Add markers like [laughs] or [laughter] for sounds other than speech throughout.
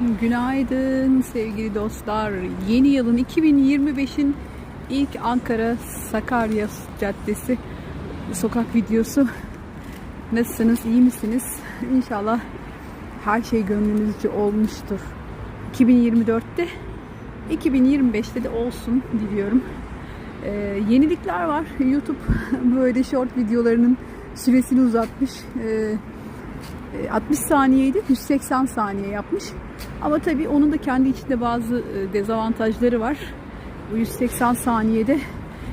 Günaydın sevgili dostlar. Yeni yılın 2025'in ilk Ankara Sakarya Caddesi sokak videosu. Nasılsınız? iyi misiniz? İnşallah her şey gönlünüzce olmuştur. 2024'te 2025'te de olsun diliyorum. Ee, yenilikler var. YouTube [laughs] böyle short videolarının süresini uzatmış. Ee, 60 saniyeydi 180 saniye yapmış. Ama tabii onun da kendi içinde bazı e, dezavantajları var. Bu 180 saniyede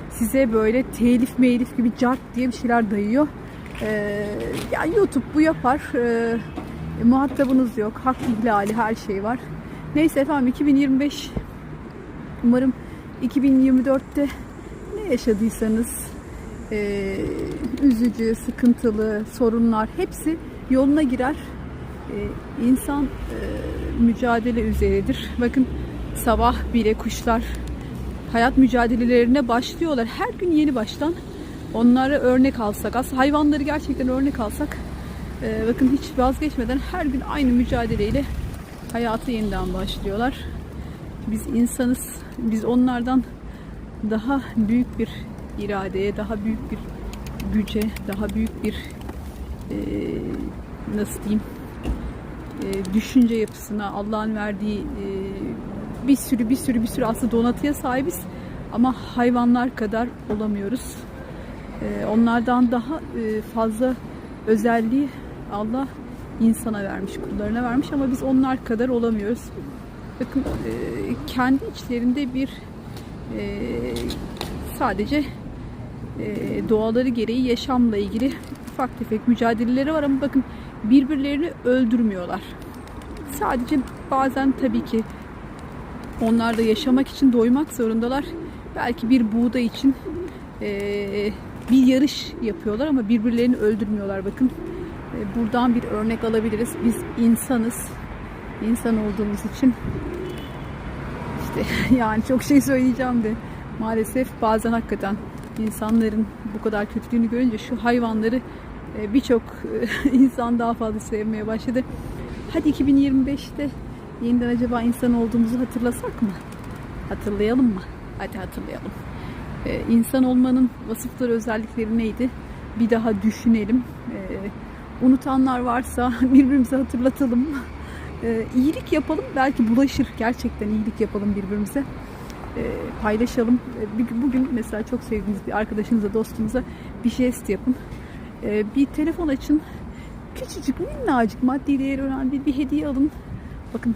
size böyle telif meylif gibi cart diye bir şeyler dayıyor. Ee, yani YouTube bu yapar. Ee, muhatabınız yok. Hak ihlali her şey var. Neyse efendim 2025 umarım 2024'te ne yaşadıysanız e, üzücü, sıkıntılı sorunlar hepsi yoluna girer. E, insan e, mücadele üzeridir. Bakın sabah bile kuşlar hayat mücadelelerine başlıyorlar. Her gün yeni baştan onlara örnek alsak, aslında hayvanları gerçekten örnek alsak e, bakın hiç vazgeçmeden her gün aynı mücadeleyle hayatı yeniden başlıyorlar. Biz insanız. Biz onlardan daha büyük bir iradeye, daha büyük bir güce, daha büyük bir nasıl diyeyim e, düşünce yapısına, Allah'ın verdiği e, bir sürü bir sürü bir sürü aslında donatıya sahibiz ama hayvanlar kadar olamıyoruz. E, onlardan daha e, fazla özelliği Allah insana vermiş, kullarına vermiş ama biz onlar kadar olamıyoruz. Bakın e, kendi içlerinde bir e, sadece e, doğaları gereği yaşamla ilgili ufak tefek mücadeleleri var ama bakın birbirlerini öldürmüyorlar. Sadece bazen tabii ki onlar da yaşamak için doymak zorundalar. Belki bir buğday için e, bir yarış yapıyorlar ama birbirlerini öldürmüyorlar. Bakın e, buradan bir örnek alabiliriz. Biz insanız. İnsan olduğumuz için işte [laughs] yani çok şey söyleyeceğim de maalesef bazen hakikaten insanların bu kadar kötülüğünü görünce şu hayvanları birçok e, [laughs] insan daha fazla sevmeye başladı. Hadi 2025'te yeniden acaba insan olduğumuzu hatırlasak mı? Hatırlayalım mı? Hadi hatırlayalım. Ee, insan olmanın vasıfları, özellikleri neydi? Bir daha düşünelim. Ee, unutanlar varsa [laughs] birbirimize hatırlatalım. Ee, iyilik yapalım. Belki bulaşır. Gerçekten iyilik yapalım birbirimize. Ee, paylaşalım. Ee, bugün mesela çok sevdiğiniz bir arkadaşınıza, dostunuza bir jest yapın. Ee, bir telefon açın. Küçücük, minnacık maddi değeri önemli bir hediye alın. Bakın